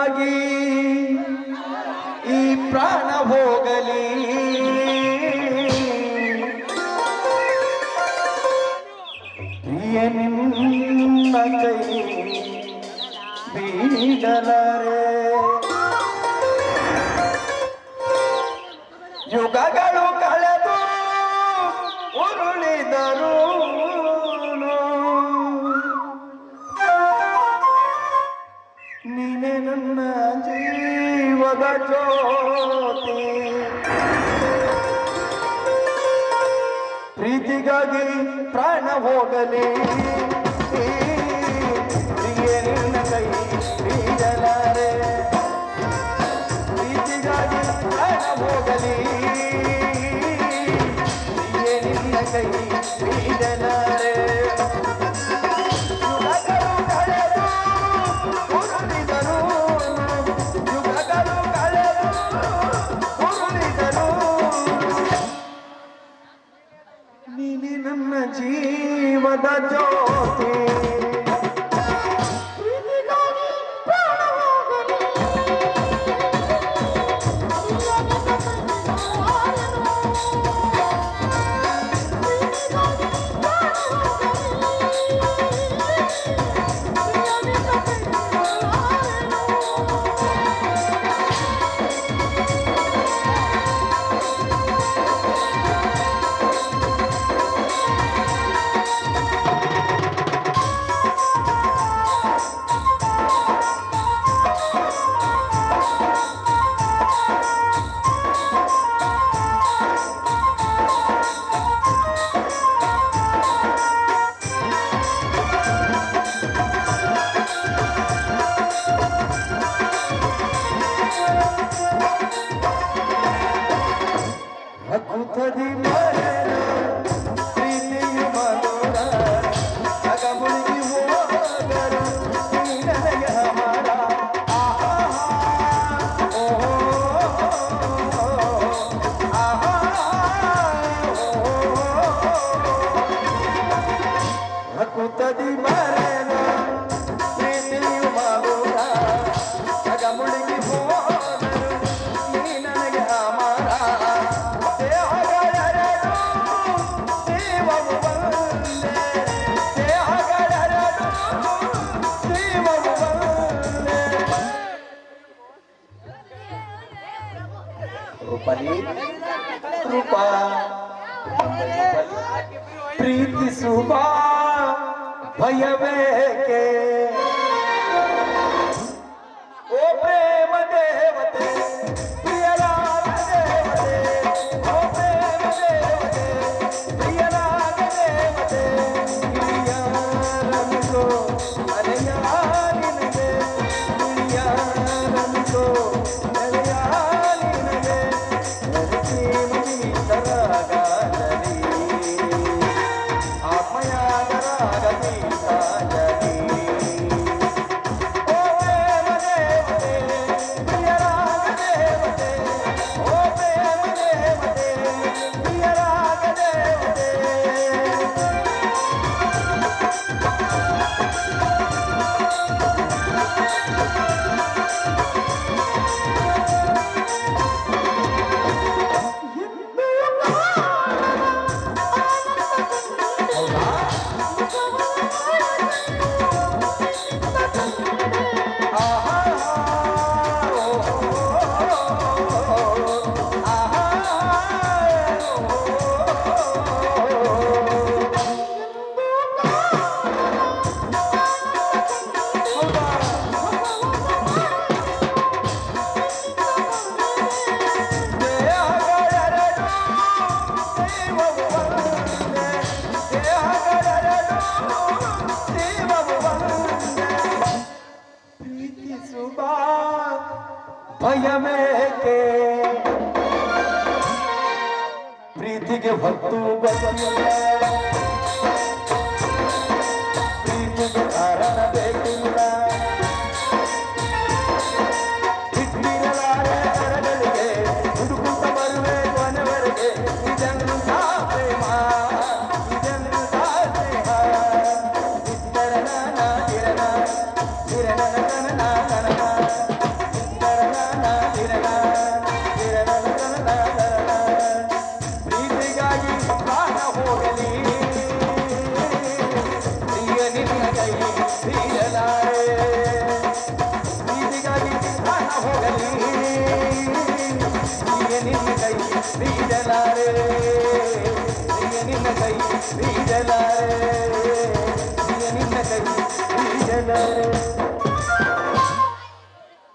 ಆಗಿ ಈ ಪ್ರಾಣ ಹೋಗಲಿ. ನಿನ್ನ ಕೈ ಬೀಗಲರೇ ಯುಗದ ಜ್ಯೋತಿ. ಪ್ರೀತಿಗಾಗಿ ಪ್ರಾಣ ಹೋಗಲಿ. ಹೋಗಲಿ. ನಿನ್ನ ಕೈ ನೀಡಲ দাচো భక్తుడి Conta de mar रूपाली रूपा प्रीति सुबा भय के ओ प्रेम देवते। की सुबह भय के प्रीति के भक्तू बच्चे ಸೀರಲಾರೆ ಪ್ರೀತಿಗಾಗಿ ಧ್ಯಾನ ಹೋಗಲಿ ಪ್ರಿಯ ನಿನ್ನ ಕೈ ಸೀರಲಾರೆ ಪ್ರಿಯ ನಿನ್ನ ಕೈ ಸೀರಲಾರೆ ಪ್ರಿಯ ನಿನ್ನ ಕೈ ಸೀರಲಾರೆ